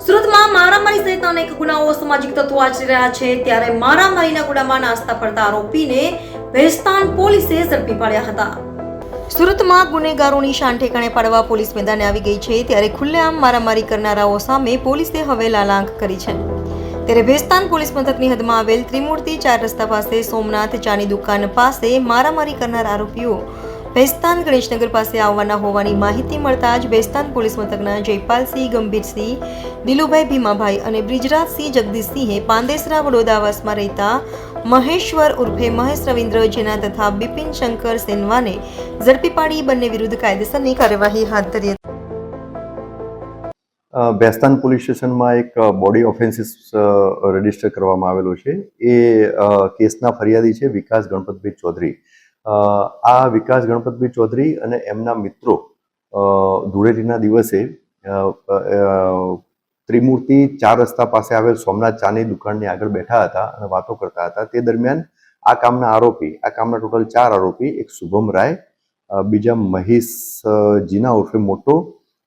સુરતમાં મારામારી સહિત અનેક ગુનાઓ સામાજિક તત્વો આચરી રહ્યા છે. ત્યારે મારામારીના ગુનામાં નાસ્તા ફરતા આરોપીને ભેસ્તાન પોલીસે ઝડપી પાડ્યા હતા. સુરતમાં ગુનેગારોની શાન ઠેકાણે પાડવા પોલીસ મેદાને આવી ગઈ છે. ત્યારે ખુલ્લેઆમ મારામારી કરનારાઓ સામે પોલીસે હવે લાલાંક કરી છે. ત્યારે ભેસ્તાન પોલીસ મથકની હદમાં આવેલ ત્રિમૂર્તિ ચાર રસ્તા પાસે સોમનાથ ચાની દુકાન પાસે મારામારી કરનાર આરોપીઓ ભેસ્તાન ગણેશનગર પાસે આવવાના હોવાની માહિતી મળતા જ ભેસ્તાન પોલીસ મથકના જયપાલસિંહ ગંભીરસિંહ દિલુભાઈ ભીમાભાઈ અને બ્રિજરાજસિંહ જગદીશસિંહે પાંદેસરા વડોદાવાસમાં રહેતા મહેશ્વર ઉર્ફે મહેશ રવિન્દ્ર જેના તથા બિપિન શંકર સેનવાને ઝડપી પાડી બંને વિરુદ્ધ કાયદેસરની કાર્યવાહી હાથ ધરી હતી. અ, બેસ્તાન પોલીસ સ્ટેશનમાં એક બોડી ઓફેન્સીસ રજિસ્ટર કરવામાં આવેલો છે. એ કેસના ફરિયાદી છે વિકાસ ગણપતભાઈ ચૌધરી. આ વિકાસ ગણપતભાઈ ચૌધરી અને એમના મિત્રો ધૂળેટીના દિવસે ત્રિમૂર્તિ ચાર રસ્તા પાસે આવેલ સોમનાથ ચાની દુકાનની આગળ બેઠા હતા અને વાતો કરતા હતા. તે દરમિયાન આ કામના આરોપી, આ કામના ટોટલ ચાર આરોપી, એક શુભમ રાય બીજા મહેશજીના ઉર્ફે મોટો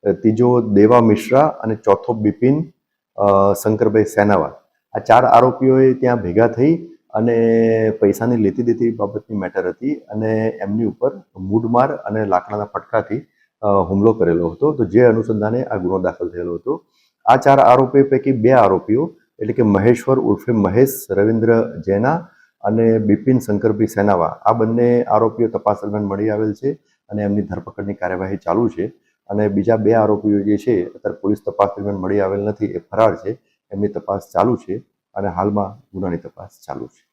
ત્રીજો દેવા મિશ્રા અને ચોથો બિપિન શંકરભાઈ સેનાવા આ ચાર આરોપીઓએ ત્યાં ભેગા થઈ અને પૈસાની લેતી દેતી બાબતની મેટર હતી અને એમની ઉપર મૂડમાર અને લાકડાના ફટકાથી હુમલો કરેલો હતો. તો જે અનુસંધાને આ ગુનો દાખલ થયેલો હતો. આ ચાર આરોપીઓ પૈકી બે આરોપીઓ, એટલે કે મહેશ્વર ઉર્ફે મહેશ, રવિન્દ્ર જૈના અને બિપિન શંકરભાઈ સેનાવા, આ બંને આરોપીઓ તપાસ દરમિયાન મળી આવેલ છે અને એમની ધરપકડની કાર્યવાહી ચાલુ છે. અને બીજા બે આરોપીઓ જે છે, અત્યારે પોલીસ તપાસ દરમિયાન મળી આવેલ નથી, એ ફરાર છે. એમની તપાસ ચાલુ છે અને હાલમાં ગુનાની તપાસ ચાલુ છે.